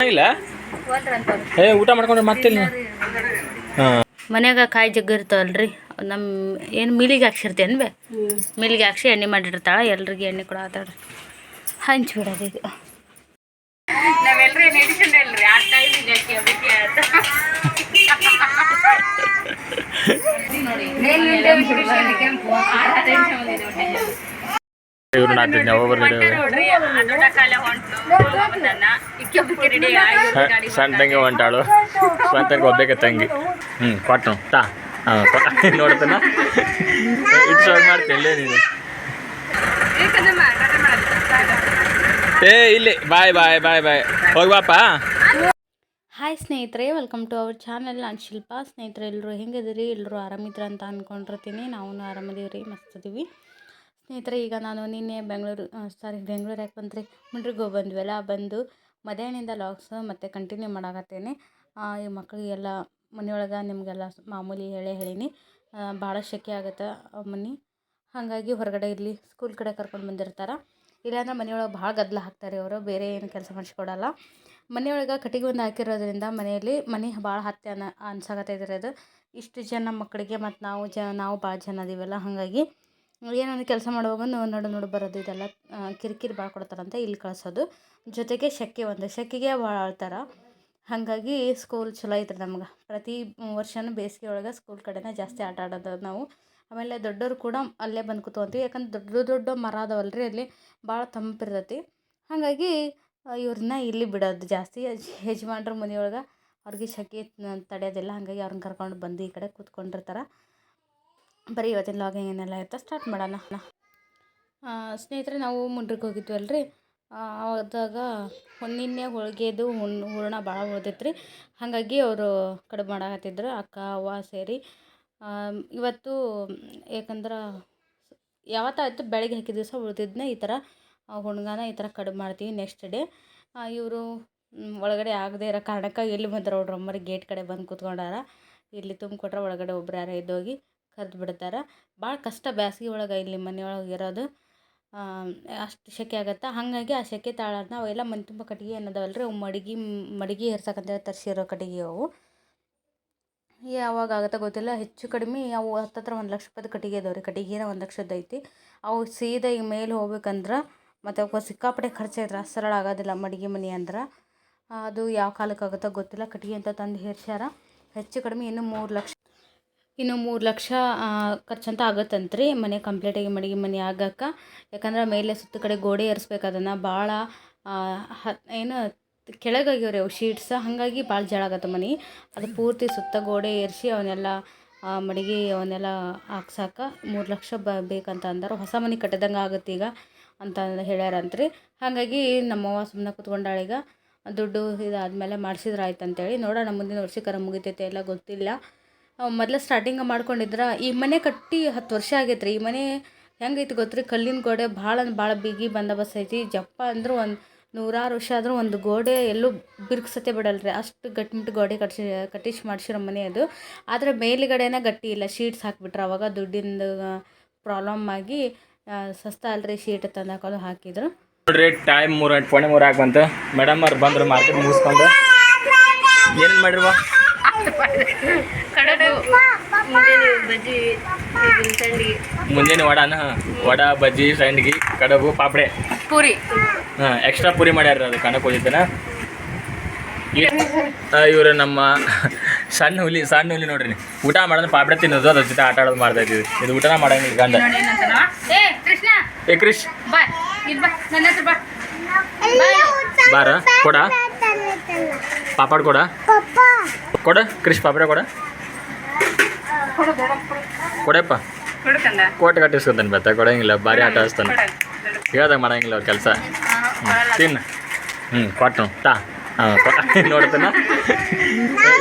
ಇಲ್ಲ? ಏ ಊಟ ಮಾಡ್ಕೊಂಡ್ರೆ ಮತ್ತಿಲ್ಲ ಹಾಂ. ಮನ್ಯಾಗ ಕಾಯಿ ಜಗ್ಗ ಇರ್ತಾವಲ್ರಿ. ನಮ್ಮ ಏನು ಮಿಲಿಗೆ ಹಾಕ್ಸಿರ್ತೇನೆ ಬೇ? ಮಿಲಿಗೆ ಹಾಕ್ಸಿ ಎಣ್ಣೆ ಮಾಡಿರ್ತಾಳೆ ಎಲ್ರಿಗೆ ಎಣ್ಣೆ ಕೂಡ ಆತಾಡ್ರಿ ಹಂಚ್ಬಿಡೋದು ಈಗ ಇವ್ರು ಸಣ್ಣ ತಂಗಿ ಹೊಂಟಾಳು. ಸ್ವಂತಂಗೆ ಒಬ್ಬಕ್ಕೆ ತಂಗಿ. ಹ್ಞೂ ಕೊಟ್ಟು ತಾ. ಹಾಂ ನೋಡ್ತಾನ? ಇಟ್ಟು ಮಾಡ್ತೇನೆ ನೀನು. ಏ ಇಲ್ಲಿ. Bye bye bye bye. ಹೋಗ್ಬಾಪ hi ಸ್ನೇಹಿತರೆ ವೆಲ್ಕಮ್ ಟು ಅವರ್ ಚಾನಲ್ ನಾನು ಶಿಲ್ಪಾ. ಸ್ನೇಹಿತರೆ ಎಲ್ಲರೂ ಹೆಂಗದಿರಿ ಎಲ್ಲರೂ ಆರಾಮಿದ್ರ ಅಂತ ಅಂದ್ಕೊಂಡಿರ್ತೀನಿ ನಾವು ಆರಾಮದೀವಿ ರೀ ಮಸ್ತ್ ಅದೀವಿ ಸ್ನೇಹಿತರೆ, ಈಗ ನಾನು ನಿನ್ನೆ ಬೆಂಗಳೂರು ಸಾರಿ ಬೆಂಗಳೂರು ಯಾಕೆ ಮುಂಡ್ರಿಗೆ ಹೋಗಿ ಬಂದ್ವಲ್ಲ, ಬಂದು ಮಧ್ಯಾಹ್ನದಿಂದ ಲಾಗ್ಸ್ ಮತ್ತು ಕಂಟಿನ್ಯೂ ಮಾಡಾಕತ್ತೇನೆ. ಈ ಮಕ್ಕಳಿಗೆಲ್ಲ ಮನೆಯೊಳಗೆ ನಿಮಗೆಲ್ಲ ಮಾಮೂಲಿ ಹೇಳೇ ಹೇಳೀನಿ. ಭಾಳ ಶೆಕೆ ಆಗುತ್ತೆ ಮನೆ ಹಾಗಾಗಿ ಹೊರಗಡೆ ಇರಲಿ ಸ್ಕೂಲ್ ಕಡೆ ಕರ್ಕೊಂಡು ಬಂದಿರ್ತಾರೆ. ಇಲ್ಲಾಂದ್ರೆ ಮನೆಯೊಳಗೆ ಭಾಳ ಗದ್ದಲ ಹಾಕ್ತಾರೆ ಅವರು ಬೇರೆ ಏನು ಕೆಲಸ ಮಾಡಿಸ್ಕೊಡಲ್ಲ. ಮನೆಯೊಳಗೆ ಕಟ್ಟಿಗೆ ಒಂದು ಹಾಕಿರೋದ್ರಿಂದ ಮನೆಯಲ್ಲಿ ಮನೆ ಭಾಳ ಹತ್ತಿ ಅನ್ನ ಅನ್ಸಾಕತ್ತೈತ್ರಿ ಅದು. ಇಷ್ಟು ಜನ ಮಕ್ಕಳಿಗೆ ಮತ್ತು ನಾವು ಜ, ನಾವು ಭಾಳ ಜನ ಅದೀವಲ್ಲ, ಹಾಗಾಗಿ ಏನೊಂದು ಕೆಲಸ ಮಾಡುವಾಗ ನೋಡು ನೋಡು ಬರೋದು ಇದೆಲ್ಲ ಕಿರಿಕಿರಿ ಭಾಳ ಕೊಡ್ತಾರಂತ, ಇಲ್ಲಿ ಕಳ್ಸೋದು. ಜೊತೆಗೆ ಶೆಕೆ ಒಂದು, ಶೆಕೆಗೆ ಭಾಳ ಆಳ್ತಾರೆ. ಹಾಗಾಗಿ ಸ್ಕೂಲ್ ಚಲೋ ಐತ್ರಿ ನಮ್ಗೆ. ಪ್ರತಿ ವರ್ಷವೂ ಬೇಸಿಗೆ ಒಳಗೆ ಸ್ಕೂಲ್ ಕಡೆನೇ ಜಾಸ್ತಿ ಆಟ ಆಡೋದು ನಾವು. ಆಮೇಲೆ ದೊಡ್ಡವರು ಕೂಡ ಅಲ್ಲೇ ಬಂದು ಕೂತ್ಕೊಂತೀವಿ. ಯಾಕಂದ್ರೆ ದೊಡ್ಡ ದೊಡ್ಡ ಮರ ಅದಾವಲ್ರಿ, ಅಲ್ಲಿ ಭಾಳ ತಂಪಿರ್ತೈತಿ ಹಾಗಾಗಿ ಇವ್ರನ್ನ ಇಲ್ಲಿ ಬಿಡೋದು ಜಾಸ್ತಿ. ಯಜ್- ಯಜಮಾನ್ರ ಮನೆಯೊಳಗೆ ಅವ್ರಿಗೆ ಶೆಕೆ ತಡೆಯೋದಿಲ್ಲ. ಹಾಗಾಗಿ ಅವ್ರನ್ನ ಕರ್ಕೊಂಡು ಬಂದು ಈ ಕಡೆ ಕೂತ್ಕೊಂಡಿರ್ತಾರೆ. ಬರೀ ಇವತ್ತಿನ ಲಾಗಿಂಗ್ ಏನೆಲ್ಲ ಇರ್ತಾ ಸ್ಟಾರ್ಟ್ ಮಾಡೋಣ. ಸ್ನೇಹಿತರೆ, ನಾವು ಮುಂಡ್ರಿಗೆ ಹೋಗಿದ್ವಲ್ರಿ. ಅದಾಗ ಹೊನ್ನಿನ್ನೆ ಹೋಳಿಗೆದು ಹುಣ್, ಹೂರಣ ಭಾಳ ಉಳ್ದೈತೆ ರೀ ಹಾಗಾಗಿ ಅವರು ಕಡಿಮೆ ಮಾಡಾಕತ್ತಿದ್ರು, ಅಕ್ಕ, ಅವ್ವ ಸೇರಿ. ಇವತ್ತು ಯಾಕಂದ್ರೆ ಯಾವತ್ತಾಯಿತು, ಬೆಳಗ್ಗೆ ಹಾಕಿದ ದಿವಸ ಉಳಿದಿದ್ದನ್ನ ಈ ಥರ ಹುಣ್ಗಾನ ಈ ಥರ ಕಡುಬು ಮಾಡ್ತೀವಿ ನೆಕ್ಸ್ಟ್ ಡೇ ಇವರು ಒಳಗಡೆ ಆಗದೆ ಇರೋ ಕಾರಣಕ್ಕೆ ಎಲ್ಲಿ ಬಂದ್ರೆ. ಅವ್ರ ಅಮ್ಮರಿಗೆ ಗೇಟ್ ಕಡೆ ಬಂದು ಕೂತ್ಕೊಂಡಾರ. ಇಲ್ಲಿ ತುಂಬಿಕೊಟ್ರೆ ಒಳಗಡೆ ಒಬ್ರು ಯಾರೋ ಎದ್ದೋಗಿ ಕರೆದು ಬಿಡ್ತಾರೆ. ಭಾಳ ಕಷ್ಟ ಬ್ಯಾಸ್ಗೆ ಒಳಗೆ ಇಲ್ಲಿ ಮನೆಯೊಳಗೆ ಇರೋದು. ಅಷ್ಟು ಸೆಕೆ ಆಗತ್ತೆ? ಹಾಗಾಗಿ ಆ ಸೆಕೆ ತಾಳೋದನ್ನ ಅವೆಲ್ಲ ಮನೆ ತುಂಬ ಕಟ್ಟಿಗೆ ಏನದವಲ್ಲ ರೀ ಅವು ಮಡಗಿ ಮಡಗಿ ಏರ್ಸಕ್ಕಂತೇಳಿ ತರಿಸಿರೋ ಕಟ್ಟಿಗೆ ಅವು. ಯಾವಾಗ ಆಗುತ್ತೆ ಗೊತ್ತಿಲ್ಲ. ಹೆಚ್ಚು ಕಡಿಮೆ ಅವು ಹತ್ತತ್ರ ಒಂದು ಲಕ್ಷ ರೂಪಾಯಿ ಕಟ್ಟಿಗೆ ಅದಾವೆ ರೀ. ಕಟ್ಟಿಗೆನ ಒಂದು ಲಕ್ಷದ ಐತಿ. ಅವು ಸೀದಾ ಈಗ ಮೇಲೆ ಹೋಗ್ಬೇಕಂದ್ರೆ ಮತ್ತು ಅವಕ್ಕೆ ಸಿಕ್ಕಾಪಟ್ಟೆ ಖರ್ಚು ಐತ್ರಿ. ಸರಳ ಆಗೋದಿಲ್ಲ ಮಡಿಗೆ ಮನೆ ಅಂದ್ರೆ. ಅದು ಯಾವ ಕಾಲಕ್ಕೆ ಆಗುತ್ತೋ ಗೊತ್ತಿಲ್ಲ. ಕಟ್ಟಿಗೆ ಅಂತ ತಂದು ಹೇರ್ಸ್ಯಾರ. ಹೆಚ್ಚು ಕಡಿಮೆ ಇನ್ನೂ ಮೂರು ಲಕ್ಷ ಇನ್ನು ಮೂರು ಲಕ್ಷ ಖರ್ಚಂತ ಆಗುತ್ತಂತ್ರಿ ಮನೆ ಕಂಪ್ಲೀಟಾಗಿ ಮಡಿಗೆ ಮನೆ ಆಗಕ್ಕೆ. ಯಾಕಂದ್ರೆ ಮೇಲೆ ಸುತ್ತ ಕಡೆ ಗೋಡೆ ಏರಿಸ್ಬೇಕು, ಅದನ್ನು ಭಾಳ ಹ, ಏನು ಕೆಳಗಾಗ್ಯಾವ ರೀ ಅವು ಶೀಟ್ಸ್ ಹಾಗಾಗಿ ಭಾಳ ಜಳ ಆಗತ್ತೆ ಮನೆ. ಅದು ಪೂರ್ತಿ ಸುತ್ತ ಗೋಡೆ ಏರಿಸಿ ಅವನ್ನೆಲ್ಲ ಮಡಿಗೆ ಅವನ್ನೆಲ್ಲ ಹಾಕ್ಸಕ್ಕೆ ಮೂರು ಲಕ್ಷ ಬ, ಬೇಕಂತ ಅಂದರು. ಹೊಸ ಮನೆ ಕಟ್ಟಿದಂಗೆ ಆಗುತ್ತೆ ಈಗ ಅಂತ ಹೇಳ್ಯಾರಂತ್ರಿ. ಹಾಗಾಗಿ ನಮ್ಮವ್ವ ಸುಮ್ಮನೆ ಕುತ್ಕೊಂಡಾಳೀಗ ದುಡ್ಡು ಇದಾದಮೇಲೆ ಮಾಡಿಸಿದ್ರೆ ಆಯ್ತು ಅಂತೇಳಿ ನೋಡೋಣ ಮುಂದಿನ ವರ್ಷಕ್ಕಾರ ಮುಗಿತೈತೆ ಎಲ್ಲ ಗೊತ್ತಿಲ್ಲ. ಮೊದಲು ಸ್ಟಾರ್ಟಿಂಗ್ ಮಾಡ್ಕೊಂಡಿದ್ರೆ, ಈ ಮನೆ ಕಟ್ಟಿ ಹತ್ತು ವರ್ಷ ಆಗೈತೆ ರೀ ಈ ಮನೆ ಹೆಂಗೈತಿ ಗೊತ್ತ್ರಿ? ಕಲ್ಲಿನ ಗೋಡೆ ಭಾಳ ಅಂದ್ರೆ ಭಾಳ ಬಿಗಿ ಬಂದೋಬಸ್ತ್ ಐತಿ. ಜಪ್ಪ ಅಂದ್ರೆ ಒಂದು ನೂರಾರು ವರ್ಷ ಆದರೂ ಒಂದು ಗೋಡೆ ಎಲ್ಲೂ ಬಿರುಕ್ಸತ್ತೆ ಬಿಡಲ್ರಿ. ಅಷ್ಟು ಗಟ್ಟಿಮಿಟ್ಟು ಗೋಡೆ ಕಟ್ಸಿ ಕಟ್ಟಿಸಿ ಮಾಡಿಸಿರೋ ಮನೆ ಅದು. ಆದರೆ ಮೇಲುಗಡೆನೇ ಗಟ್ಟಿ ಇಲ್ಲ. ಶೀಟ್ಸ್ ಹಾಕಿಬಿಟ್ರೆ. ಅವಾಗ ದುಡ್ಡಿಂದು ಪ್ರಾಬ್ಲಮ್ ಆಗಿ ಸಸ್ತ ಅಲ್ರಿ ಶೀಟ್ ತಂದು ಹಾಕೋದು ಹಾಕಿದ್ರು. ನೋಡ್ರಿ ಟೈಮ್ ಮೂರು ಗಂಟೆ ಪೋಣೆ ಮೂರು ಬಂತ. ಮೇಡಮ್ ಅವ್ರು ಬಂದ್ರು ಮಾರ್ಕೆಟ್ ಮುಗಿಸ್ಕೊಂಡು. ಏನು ಮಾಡಿರುವ? ಮುಂಜಾನೆ ವಡಾನ? ವಡ ಬಜ್ಜಿ ಸಂಡ್ಗಿ ಕಡಬು ಪಾಪಡೆ. ಪೂರಿ. ಹಾಂ ಎಕ್ಸ್ಟ್ರಾ ಪೂರಿ ಮಾಡ್ಯಾರ ಅದು ಕಣಕ್ಕೆ ಹೋಗಿದ್ದಾನ ಇವರು ನಮ್ಮ ಸಣ್ಣ ಹುಲಿ ಸಣ್ಣ ಹುಲಿ ನೋಡ್ರಿ. ಊಟ ಮಾಡೋದು ಪಾಪಡೆ ತಿನ್ನೋದು ಅದ್ರ ಜೊತೆ ಆಟ ಆಡೋದು ಮಾಡ್ತಾ ಇದ್ದೀವಿ. ಇದು ಊಟನ ಮಾಡಂಗಿಲ್ಲ ಗಂಡ. ಏ ಕೃಷ್ಣ. ಏ ಕ್ರಿಶ್ ಬಾ ಇಲ್ಲಿ ಬಾ ನನ್ನ ಹತ್ರ ಬಾ. ಬಾರ ಕೊಡ. ಪಾಪಡ್ ಕೊಡ. ಕೊಡ ಕ್ರಿಶ್ ಪಾಪ್ರೆ ಕೊಡ. ಕೊಡಪ್ಪ. ಕೋಟೆ ಕಟ್ಟಿಸ್ಕೊತಾನೆ ಬತ್ತ ಕೊಡಂಗಿಲ್ಲ ಭಾರಿ ಆಟ ಆಡಿಸ್ತಾನೆ. ಹೇಳ್ದಾಗ ಮಾಡಂಗಿಲ್ಲ ಅವ್ರ ಕೆಲಸ. ತಿನ್ನ. ಹ್ಞೂ ಕೊಟ್ಟು ತಾ. ಹಾಂ ನೋಡ್ತಾನ?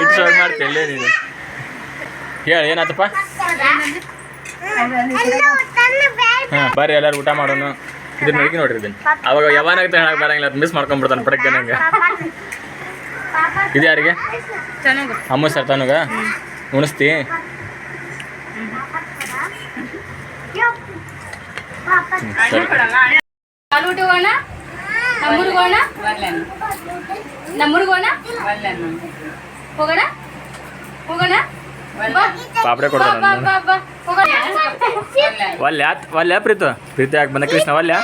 ಇಟ್ಟು ಮಾಡ್ತೇನೆ ನೀನು. ಹೇಳಿ ಏನಾಯ್ತಪ್ಪ ಹಾಂ ಬರ್ರಿ ಎಲ್ಲರೂ ಊಟ ಮಾಡೋಣ. ಇದನ್ನ ನೋಡಿ ನೋಡ್ರಿ ಇದನ್ನ ಅವಾಗ ಯಾವಾಗ ಹೇಳಕ್ ಬರಂಗಿಲ್ಲ ಅದು ಮಿಸ್ ಮಾಡ್ಕೊಂಡ್ಬಿಡ್ತಾನೆ ಪಡಕ್ಕೆ ನಂಗೆ ಇದು ಯಾರಿಗೆ? ಅಮ್ಮ ಸರ್ ತನಗ? ಉಣಿಸ್ತಿ. ನಮ್ಮೂರ್ಗೋಣ? ನಮ್ಮೂರ್ಗೋಣ? ಹೋಗೋಣ? ಹೋಗೋಣ. ಪಾಪಡೆ ಕೊಡ್ತಾರ ಪ್ರೀತು. ಪ್ರೀತಿ ಯಾಕೆ ಬಂದ? ಕೃಷ್ಣ ವಲ್ಯ?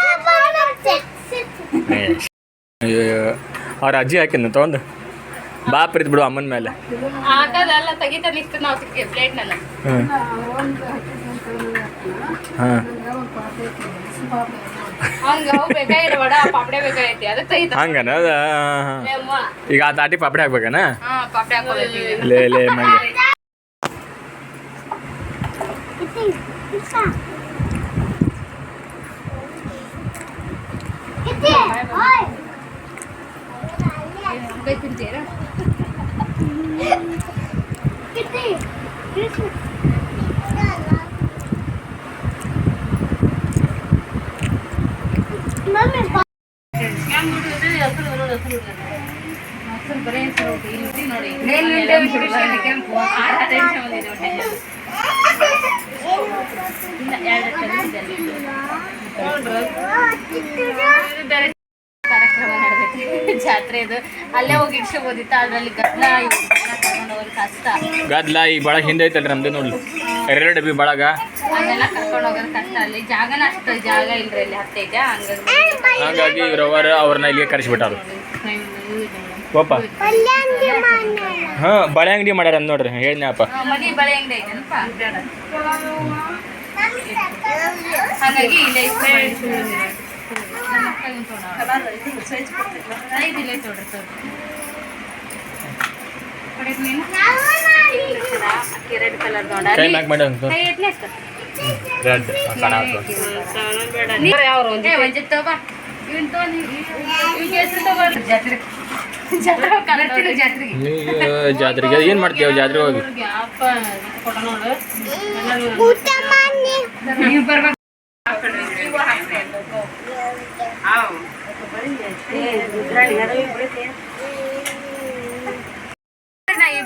ಅವ್ರ ಅಜ್ಜಿ ಹಾಕಿದ್ನ ತಗೊಂಡು? ಬಾ ಪ್ರೀತಿ ಬಿಡು ಅಮ್ಮನ ಮೇಲೆ. ಹಂಗನ? ಈಗ ಆ ತಾಟಿ ಪಾಪಡೆ ಹಾಕ್ಬೇಕನ. ಲೇ ಲೇ ಮಂಗೆ ನೋಡಿ ಜಾತ್ರೆ ಇದು. ಅಲ್ಲೇ ಹೋಗಿ ಇಡ್ಸ್ಕೊಬೋದಿತ್ತು. ಅದ್ರಲ್ಲಿ ಗದ್ದಲ ಕರ್ಕೊಂಡು ಹೋಗೋದು ಕಷ್ಟ. ಗದ್ಲ ಈ ಬಳಗ ಹಿಂದೆ ಐತಲ್ರಿ ನಮ್ದು ನೋಡ್ಲಿ ಎರಡು ಡಬ್ಬಿ ಬಳಗ. ಅದೆಲ್ಲ ಕರ್ಕೊಂಡು ಹೋಗೋದು ಕಷ್ಟ. ಅಲ್ಲಿ ಜಾಗನ ಅಷ್ಟು ಜಾಗ ಇಲ್ರಿ ಅಲ್ಲಿ ಹತ್ತೈತೆ ಹಂಗಾಗಿ ಹಾಗಾಗಿ ಇವ್ರವರು ಅವ್ರನ್ನ ಇಲ್ಲಿಗೆ ಕರೆಸಿಬಿಟ್ಟಾರು. ಪಾಪ ಹಾಂ ಬಳೆ ಅಂಗಡಿ ಮಾಡ್ಯಾರ ಅಂದ್ ನೋಡ್ರಿ. ಹೇಳಿದ್ನಪ್ಪ ಹಾ, ಮನಿ ಬಳೆ ಅಂಗಡಿ ಐತೆನಪ್ಪ ಹಾಗಾಗಿ ಇಲ್ಲೇ ಇಸ್ಕೊಂಡು ಜಾತ್ರೆಗೆ. ಏನು ಮಾಡ್ತೀವಿ ಜಾತ್ರೆ ಹೋಗಿ?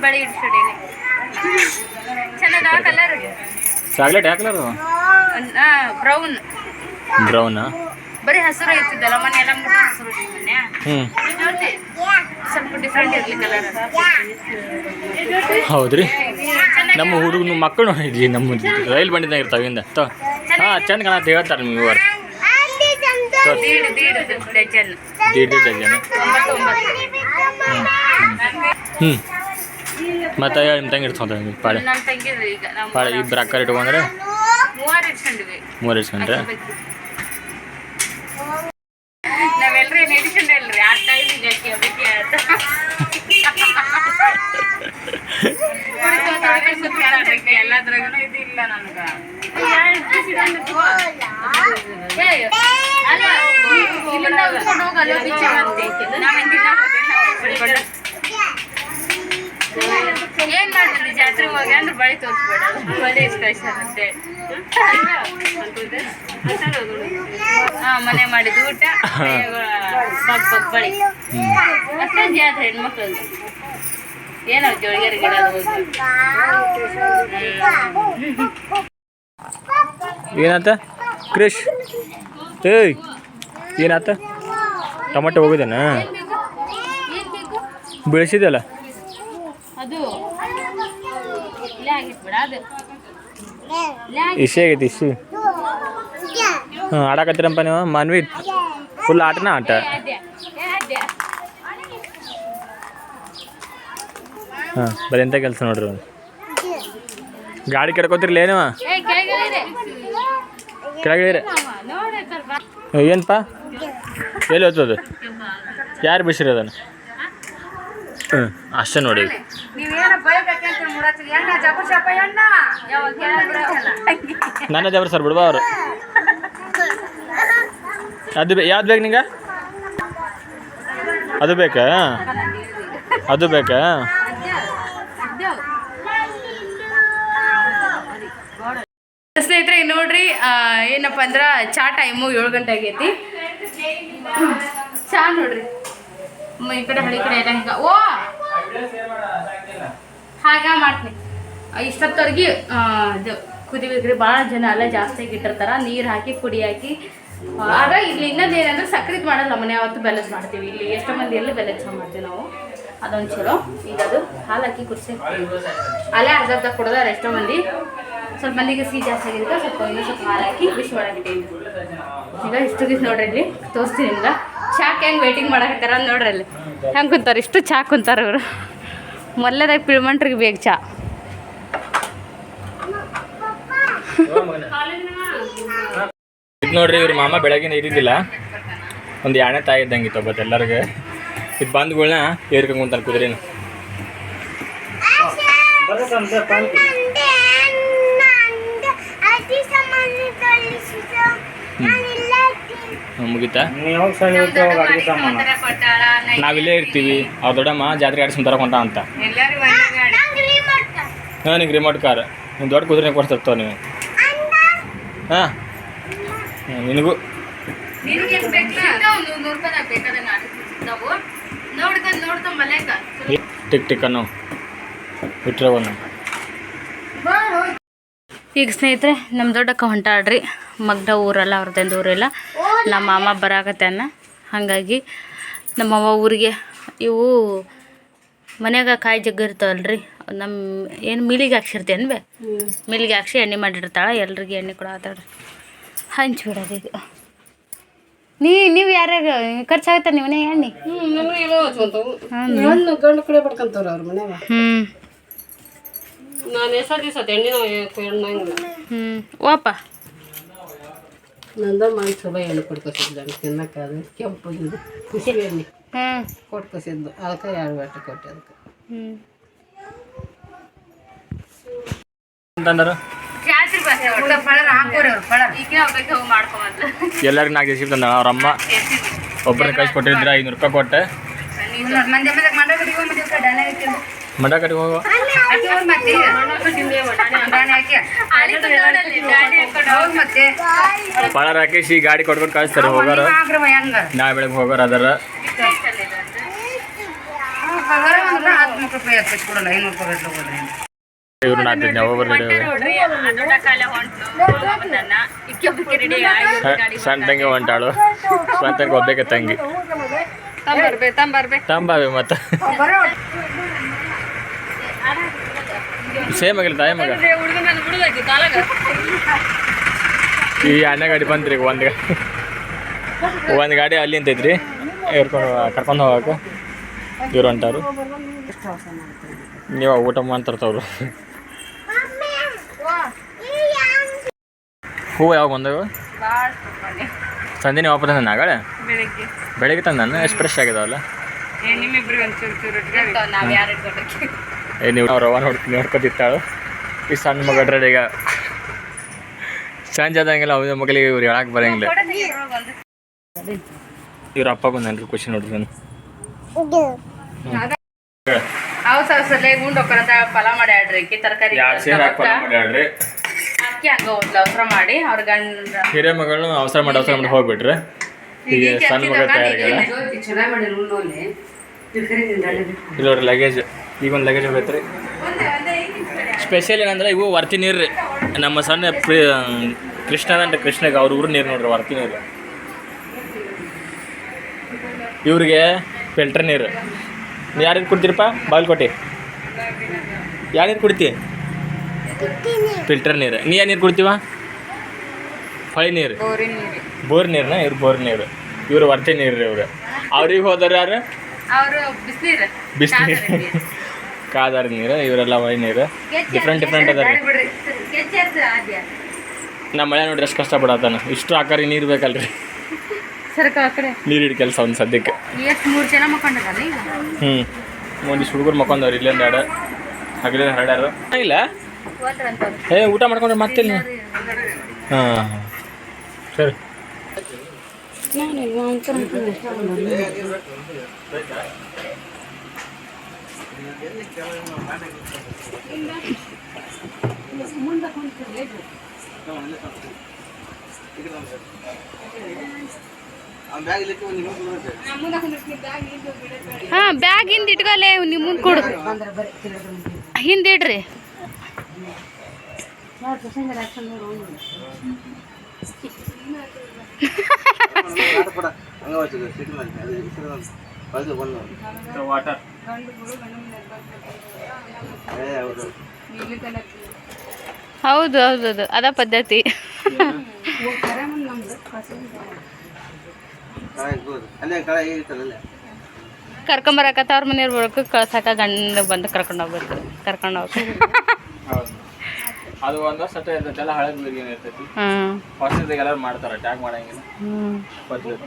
ಬಳಿ ಇಡ್ಸಿಡೀನಿ ಚೆನ್ನಾಗ ಕಲರ್? ಚಾಕ್ಲೇಟ್ ಬ್ರೌನ್ ಬ್ರೌನಾ ಬರೀ ಹಸಿರು ಇರ್ತಿದ್ದಲ್ಲ ಮನೆ ಎಲ್ಲ ಹಸಿರು ಸ್ವಲ್ಪ ಡಿಫ್ರೆಂಟ್ ಇರ್ಲಿ ಕಲರ್ ಹೌದ್ರಿ? ನಮ್ಮ ಹುಡುಗನ ಮಕ್ಕಳು ಇದ್ವಿ ನಮ್ಮ ರೈಲ್ ಬಂಡಿದಾಗ ಇರ್ತಾವಿಂದ ಹಿಂದೆ. ತೋ. ಹಾಂ ಚಂದ ಕಾಣತ್ತ ಹೇಳ್ತಾರೆ ನೀವು ಇವರು ದೀಡ್ ದೀಡ್ ಡಜನ್. ಹ್ಞೂ ಮತ್ತೆ ನಿಮ್ಮ ತಂಗಿ ಇಡ್ಸ್ಕೊಂತ ಪಾಳೆ. ಪಾಳೆ ಇಬ್ಬರು ಅಕ್ಕ ಇಟ್ಕೊಂಡ್ರೆ ಮೂರು ಅಂತ ಎಲ್ಲದ್ರಾಗೂ ಇದಿಲ್ಲ ನನಗೆ. ಏನ್ ಮಾಡಿದ್ರಿ ಜಾತ್ರೆಗೆ ಹೋಗಿ? ಅಂದ್ರೆ ಬಳಿ ತೋರಿಸ್ಬೇಡ ಹಾ ಮನೆ ಮಾಡಿದ ಊಟ ಬಗ್ ಬಗ್ ಬಳಿ ಮತ್ತೆ ಜಾತ್ರೆ ಹೆಣ್ಮಕ್ಳು ಏನೋ ಜೋಳಿಗೆ ಗಿಡ ಏನಾತ? ಕ್ರಿಶ್. ಏಯ್ ಏನಾತ? ಟೊಮೆಟೊ ಹೋಗಿದ್ದೇನಾ ಬೆಳೆಸಿದಲ್ಲ ಇಶೆ ಆಗೈತಿ ಇಶಿ. ಹಾಂ ಆಡಕತ್ತೀರಪ್ಪ ನೀವು? ಮಾನ್ವಿ ಫುಲ್ ಆಟನ ಆಟ. ಹಾಂ ಬರೀ ಎಂಥ ಕೆಲಸ ನೋಡ್ರಿ ಗಾಡಿ ಕೆಡ್ಕೋತಿರ್ಲಿ ಸ್ವಲ್ಪ. ಏನಪ್ಪ ಎಲ್ಲಿ ಹೋಗ್ತದೆ? ಯಾರು ಬಿಸಿರಿ ಅದನ್ನು? ಹ್ಞೂ ಅಷ್ಟೇ ನೋಡಿ. ನನ್ನ ದೇವ್ರ ಸರ್ ಬಿಡ್ಬಾ ಅವರು. ಅದು ಬೇ ಯಾವ್ದು ಬೇಕು ನಿಂಗೆ? ಅದು ಬೇಕಾ? ಅದು ಬೇಕಾ? ಸ್ನೇಹಿತರೆ ನೋಡ್ರಿ ಏನಪ್ಪ ಅಂದ್ರೆ ಚಾ ಟೈಮು ಏಳು ಗಂಟೆ ಆಗೈತಿ. ಚಾ ನೋಡ್ರಿ. ಈ ಕಡೆ ಹಳ್ಳಿ ಕಡೆ ಎಲ್ಲ ಹಿಂಗ. ಓ! ಹಾಗ ಮಾಡ್ತೀನಿ. ಇಷ್ಟೊತ್ತವ್ರಿಗೆ ಇದು ಕುದಿಬೇಕ್ರಿ ಭಾಳ ಜನ ಎಲ್ಲ ಜಾಸ್ತಿ ಇಟ್ಟಿರ್ತಾರ. ನೀರು ಹಾಕಿ ಕುಡಿ ಹಾಕಿ. ಆಗ ಇಲ್ಲಿ ಇನ್ನೊಂದು ಏನಂದ್ರೆ ಸಕ್ರಿದ್ ಮಾಡಲ್ಲ, ಮನೆ ಯಾವತ್ತು ಬೆಲೆಸ್ ಮಾಡ್ತೀವಿ. ಇಲ್ಲಿ ಎಷ್ಟೋ ಮಂದಿ ಎಲ್ಲಿ ಬೆಲೆ ಚಾ ಮಾಡ್ತೀವಿ ನಾವು. ಅದೊಂದು ಚಲೋ. ಈಗ ಅದು ಹಾಲು ಹಾಕಿ ಕುಡಿಸಿ. ಅಲ್ಲೇ ಅರ್ಧ ಅರ್ಧ ಕುಡ್ದಾರೆ ಎಷ್ಟೋ ಮಂದಿ. ಸ್ವಲ್ಪ ಮಲ್ಲಿಗೆ ಸಿಹಿ ಜಾಸ್ತಿ ಆಗಿದ್ರೆ ಸ್ವಲ್ಪ ಇನ್ನೂ ಸ್ವಲ್ಪ ಹಾಲು ಹಾಕಿ ಬಿಸಿ ಮಾಡಾಕಿಟ್ಟಿವಿ ಈಗ ಇಷ್ಟು ದಿವ್ಸ ನೋಡ್ರಿ ಇಲ್ಲಿ ತೋರಿಸ್ತೀನಿ ನಿಮ್ಗೆ. ಚಾಕ್ ಹೆಂಗೆ ವೇಟಿಂಗ್ ಮಾಡಕತ್ತಾರ ನೋಡ್ರಿ ಅಲ್ಲಿ. ಹೆಂಗೆ ಕುಂತಾರೆ ಇಷ್ಟು ಚಾ ಕುಂತಾರೆ ಇವರು ಮೊಲ್ಲೆದಾಗ ಪಿಳ್ಮಂಟ್ರಿಗೆ ಬೇಗ ಚಾ. ಇದು ನೋಡ್ರಿ ಇವ್ರ ಮಾಮ ಬೆಳಗಿನ ಇದ್ದಿದ್ದಿಲ್ಲ. ಒಂದು ಎರಡನೇ ತಾಯಿ ಇದ್ದಂಗೆ ಇತ್ತು ಒಬ್ಬತ್ತು ಎಲ್ಲರಿಗೆ. ಇದು ಬಂದ್ಗಳನ್ನ ಏರ್ಕೊಂಡ್ ಕುಂತಾರೆ ಕುದುರೆನ. ಮುಗೀತಾ? ನಾವಿಲ್ಲೇ ಇರ್ತೀವಿ. ಅವ್ರ ದೊಡ್ಡಮ್ಮ ಜಾತ್ರೆ ಆಡಿಸ್ ತರಕ್ ಅಂತ. ಅಂತ ನಿಂಗೆ ರಿಮೋಟ್ ಕಾರ್ ನಿಮ್ಮ ದೊಡ್ಡ ಕುದುರೆ ಕೊಡ್ತಿರ್ತಾವ ನೀವು ಹಾಂ. ನಿನಗೂ. ಟಿಕ್ ಟಿಕ್ ಅನ್ನೋ. ಬಿಟ್ಟರೆ ಒಂದು ಈಗ ಸ್ನೇಹಿತರೆ ನಮ್ಮ ದೊಡ್ಡಕ್ಕ ಹೊಂಟಾಡ್ರಿ ಮಗ್ನ ಊರಲ್ಲ ಅವ್ರದ್ದು ಊರಿಲ್ಲ ನಮ್ಮ ಮಾಮ ಬರಾಕತ್ತಾನ ಹಾಗಾಗಿ ನಮ್ಮವ್ವ ಊರಿಗೆ. ಇವು ಮನ್ಯಾಗ ಕಾಯಿ ಜಗ್ಗ ಇರ್ತಾವಲ್ರಿ. ನಮ್ಮ ಏನು ಮಿಲಿಗೆ ಹಾಕ್ಸಿರ್ತೇನೆ ಬೇ ಮಿಲಿಗೆ ಹಾಕ್ಸಿ ಎಣ್ಣೆ ಮಾಡಿರ್ತಾಳೆ. ಎಲ್ರಿಗೆ ಎಣ್ಣೆ ಕೊಡತ್ತಾಳ್ರಿ ಹಂಚಿ ಬಿಡೋದು ಈಗ ನೀ ನೀವು ಯಾರ್ಯಾಗ ಖರ್ಚಾಗತ್ತೆ ನೀವನೇ ಎಣ್ಣೆ? ಹ್ಞೂ ಗಂಡು ಕಡೆ ಪಡ್ಕೊಂತಾರ ಅವ್ರ ಮನ್ಯಾಗ. ಹ್ಞೂ ನಾನು ಎಷ್ಟ ದಿವಸ ಎಣ್ಣೆ ಹೆಣ್ಣಂಗ ಹ್ಞೂ ಓಪ ನಂದ ಮಾಡಿ ಎಣ್ಣೆ ಅದು ಖುಷಿ ಎಣ್ಣೆ. ಹ್ಞೂ ಕೊಟ್ಕೊಸಿದ್ದು ಅದಕ್ಕೆ ಎರಡು ಬೇಟೆ ಕೊಟ್ಟೆ ಅದಕ್ಕೆ ಹ್ಞೂ ಅಂತಂದರು? ಎಲ್ಲರಿಗೂ ನಾಲ್ಕು ತಂದ ಅವ್ರ ಅಮ್ಮ? ಒಬ್ಬರನ್ನ ಕಳ್ಸಿ ಕೊಟ್ಟಿದ್ರೆ ಐನೂರು ರೂಪಾಯಿ ಕೊಟ್ಟೆ. ಮಂಡ ಕಡೆಗೆ ಹೋಗೋ. ಭಾಳ ರಾಕೇಶ್ ಈ ಗಾಡಿ ಕೊಟ್ಕೊಂಡು ಕಳಿಸ್ತಾರೆ ಹೋಗೋರು. ನಾ ಬೆಳಗ್ಗೆ ಹೋಗೋರು ಅದರ. ಇವ್ರು ನಾಲ್ಕು ನಾವು ಸಣ್ಣ ತಂಗಿ ಹೊಂಟಾಳು. ಸಣ್ಣ ತಂಗಿ. ತಂಬರ್ಬೇ ತಂಗಿ ತಂಬಾವೆ ಮತ್ತ. ಸೇಮ್ ಆಗಿಲ್ಲ ತಾಯಿ ಮಗ. ಈ ಅಣ್ಣ ಗಾಡಿ ಬಂದ್ರಿ ಈಗ ಒಂದು ಒಂದು ಗಾಡಿ ಅಲ್ಲಿ ಅಂತೈತ್ರಿ ಇರ್ಕೊಂಡು ಕರ್ಕೊಂಡು ಹೋಗಕ್ಕೆ. ಇವ್ರು ಹೊಂಟಾರು. ನೀವು ಊಟ ಮಾಡ್ತಾರ್ತವ್ರು. ಹೂವು ಯಾವಾಗ ಬಂದವು? ಸಂಜೆ ನೀವು ವಾಪಸ್ ತಂದ ನಾಳೆ ಬೆಳಿಗ್ಗೆ. ತಂದ ಎಷ್ಟು ಫ್ರೆಶ್ ಆಗಿದಾವಲ್ಲ? ನಿಮ್ಮಿಬ್ರಿಗೆ ಒಂಚೂರು ಚೂರು ನಾವು ರವ ನೋಡ್ಕೊಂಡು ನೋಡ್ಕೊತಿತ್ತಾಳು ಈ ಸಣ್ಣ ಮಗ ಡ್ರೆಡ್ ಈಗ ಸಂಜೆ ಆದಂಗೆಲ್ಲ ಅವ್ರ ಮಗಳಿಗೆ ಇವ್ರು ಹೇಳಕ್ಕೆ ಬರಂಗಿಲ್ಲ. ಇವ್ರ ಅಪ್ಪ ಬಂದನ್ರಿ ಖುಷಿ ನೋಡ್ರಿ ನಾನು. ಫಲ ಮಾಡ್ಯಾಡ್ರಿ ಅಕ್ಕಿ ತರಕಾರಿ ಅಕ್ಕಿ ಹಂಗ ಅವಸರ ಮಾಡಿ. ಅವ್ರ ಗಂಡ ಹಿರಿಯ ಮಗಳನ್ನ ಅವಸರ ಮಾಡಿ ಅವಸರ ಮಾಡಿ ಹೋಗ್ಬಿಟ್ರೆ. ಈಗ ಸಣ್ಣ ಮಗಳ ತಯಾರಿಗೆಲ್ಲ. ಚೆನ್ನಾಗಿ ಮಾಡಿ ಉಣ್ಣೋಲೆ ಇಲ್ಲಿ ನೋಡ್ರಿ ಲಗೇಜ್ ಈಗ ಒಂದು ಲಗೇಜ್ ಹೋಗೈತ್ರಿ ಸ್ಪೆಷಲ್ ಏನಂದ್ರೆ ಇವು ವರ್ತಿ ನೀರು ರೀ. ನಮ್ಮ ಸಣ್ಣ ಪ್ರಿ ಕೃಷ್ಣದಂಟ ಕೃಷ್ಣಗೆ ಅವ್ರ ಊರು ನೀರು ನೋಡ್ರಿ ವರ್ತಿ ನೀರು. ಇವ್ರಿಗೆ ಫಿಲ್ಟರ್ ನೀರು. ಯಾರು ಕುಡ್ತೀರಪ್ಪ? ಬಾಗಲಕೋಟೆ. ಯಾವ ನೀರು ಕುಡಿತಿ? ಫಿಲ್ಟರ್ ನೀರು. ನೀ ಯಾರು ನೀರು ಕುಡ್ತೀವ? ಹೊಳೆ ನೀರು. ಬೋರ್ ನೀರನ್ನ ಇವ್ರು ಬೋರ್ ನೀರು. ಇವ್ರು ವರ್ತಿ ನೀರು ರೀ ಇವ್ರು. ಅವ್ರಿಗೆ ಹೋದ್ರೆ ಯಾರು? ಬಿಸಿನೀರು. ಕಾದಾರ ನೀರು ಇವರೆಲ್ಲ ವೈ ನೀರು. ಡಿಫ್ರೆಂಟ್ ಡಿಫ್ರೆಂಟ್ ಅದ ರೀ ನಮ್ಮ ಮಳೆ ನೋಡ್ರಿ ಎಷ್ಟು ಕಷ್ಟಪಡತ್ತಾನ ಇಷ್ಟು ಆಕಾರ ನೀರು ಬೇಕಲ್ರಿ. ನೀರು ಹಿಡ್ ಕೆಲಸ ಒಂದು ಸದ್ಯಕ್ಕೆ. ಹ್ಞೂ ಒಂದಿಷ್ಟು ಹುಡುಗರು ಮಕ್ಕೊಂಡವ್ರಿ ಇಲ್ಲೊಂದು ಎರಡು. ಹಗಲೇ ಹರಡ್ಯಾರು. ಇಲ್ಲ. ಏ ಊಟ ಮಾಡ್ಕೊಂಡ್ರೆ ಮತ್ತೆ ಹಾಂ. ಸರಿ. ಹಾ ಬ್ಯಾಗ್ ಹಿಂದೆ ಇಟ್ಕೊಲೆ ನಿಮ್ಮ ಮುಂದೆ ಕೊಡು. ಹಿಂದೆ ಇಡ್ರಿ. ವಾಟರ್ ಹೌದು ಹೌದು ಹೌದು. ಅದ ಪದ್ಧತಿ. ಕರ್ಕೊಂಬರಕತ್ತ ಅವ್ರ ಮನೆಯವ್ರ ಬರೋಕೆ ಕಳ್ಸಾಕ ಗಂಡ ಬಂದು ಕರ್ಕೊಂಡು ಹೋಗ್ಬೇಕು ಕರ್ಕೊಂಡು ಹೋಗ್ಬೇಕು. ಹೌದು. ಅದು ಒಂದು ವರ್ಷ ಇರ್ತೈತೆಲ್ಲ ಹಳೆ ಗುಳಿಗೆ ಇರ್ತೈತಿ? ಹ್ಞೂ ಹೊಸದಾಗ ಮಾಡ್ತಾರ ಟ್ಯಾಗ್ ಮಾಡಂಗಿಲ್ಲ. ಗೊತ್ತಿಲ್ಲ.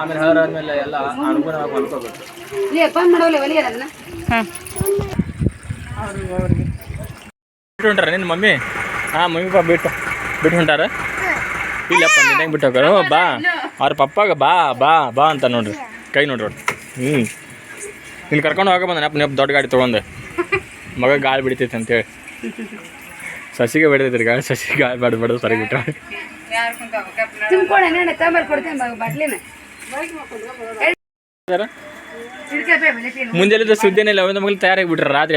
ಆಮೇಲೆ ಹಳರಾದ್ಮೇಲೆ ಎಲ್ಲ ಅನುಗುಣವಾಗಿ ಮಾಡ್ಕೋಬೇಕು. ಹಾಂ. ಬಿಟ್ಟು ಹೊಂಟಾರ ನಿನ್ನ ಮಮ್ಮಿ? ಹಾಂ ಮಮ್ಮಿ ಪಪ್ಪ ಬಿಟ್ಟು. ಬಿಟ್ಟು ಹೊಂಟಾರ? ಇಲ್ಲಪ್ಪ ನಿನ್ನಂಗೆ ಬಿಟ್ಟು ಹೋಗಾರ ಬಾ. ಅವ್ರ ಪಪ್ಪಾಗ ಬಾ ಬಾ ಬಾ ಅಂತ ನೋಡ್ರಿ. ಕೈ ನೋಡ್ರಿ ನೋಡಿ. ಹ್ಞೂ ನಿನ್ನ ಕರ್ಕೊಂಡು ಹೋಗ ಬಂದ ನೆಪ್ಪ ನೆಪ್ಪ ದೊಡ್ಡ ಗಾಡಿ ತೊಗೊಂಡೆ. ಮಗ ಗಾಳಿ ಬಿಡ್ತೈತೆ ಅಂತೇಳಿ ಸಸಿಗೆ ಬಿಡ್ತೈತ್ರಿ ಗಾಳಿ ಸಸಿ ಗಾಳಿ ಬಾಡ ಬಾಡ ಸರಿ ಬಿಟ್ಟ. ಮುಂಜಾನೆ ಸುದ್ದಿನೇ ಇಲ್ಲ ಒಂದು ಮಗಳು ತಯಾರಾಗಿ ಬಿಟ್ರ ರಾತ್ರಿ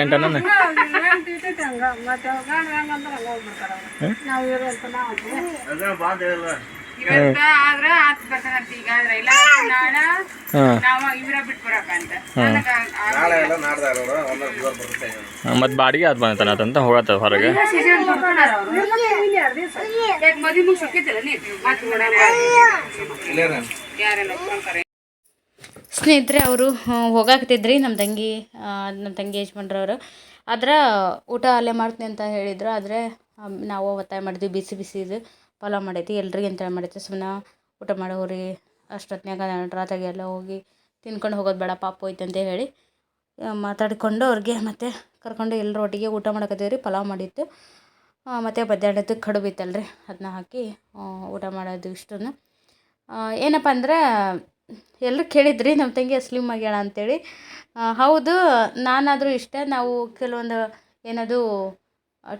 ಮತ್ತು ಬಾಡಿಗೆ ಅದು ಬಂತಾನ ಅಂತ ಹೋಗತ್ತ ಹೊರಗೆ. ಸ್ನೇಹಿತರೆ ಅವರು ಹೋಗಾಕತ್ತಿದ್ರಿ ನಮ್ಮ ತಂಗಿ ನಮ್ಮ ತಂಗಿ ಯಜಮಾನ್ರವರು. ಆದ್ರೆ ಊಟ ಅಲ್ಲೇ ಮಾಡ್ತೀನಿ ಅಂತ ಹೇಳಿದ್ರು. ಆದರೆ ನಾವು ಒತ್ತಾಯ ಮಾಡಿದ್ವಿ ಬಿಸಿ ಬಿಸಿದು ಪಲಾವ್ ಮಾಡೈತಿ ಎಲ್ರಿಗೆ ಅಂತ ಮಾಡೈತಿ. ಸುಮ್ಮನೆ ಊಟ ಮಾಡೋರಿ ಅಷ್ಟೊತ್ನ್ಯಾಗ ರಾತ್ರಿಗೆ ಎಲ್ಲ ಹೋಗಿ ತಿನ್ಕೊಂಡು ಹೋಗೋದು ಬೇಡ ಪಾಪ ಅಂತ ಹೇಳಿ ಮಾತಾಡಿಕೊಂಡು ಅವ್ರಿಗೆ ಮತ್ತೆ ಕರ್ಕೊಂಡು ಎಲ್ಲರ ಒಟ್ಟಿಗೆ ಊಟ ಮಾಡಕತ್ತೀವಿ ರೀ ಪಲಾವ್ ಮಾಡಿತ್ತು. ಮತ್ತೆ ಮಧ್ಯಾಹ್ನದ ಕಡುಬು ಇತ್ತಲ್ರಿ ಅದನ್ನ ಹಾಕಿ ಊಟ ಮಾಡೋದು ಇಷ್ಟನ್ನು ಏನಪ್ಪ ಅಂದ್ರೆ ಎಲ್ಲರೂ ಕೇಳಿದ್ರಿ ನಮ್ಮ ತಂಗಿ ಸ್ಲಿಮ್ ಆಗ್ಯಾಳ ಅಂತೇಳಿ. ಆ, ಹೌದು ನಾನಾದರೂ ಇಷ್ಟೇ ನಾವು ಕೆಲವೊಂದು ಏನದು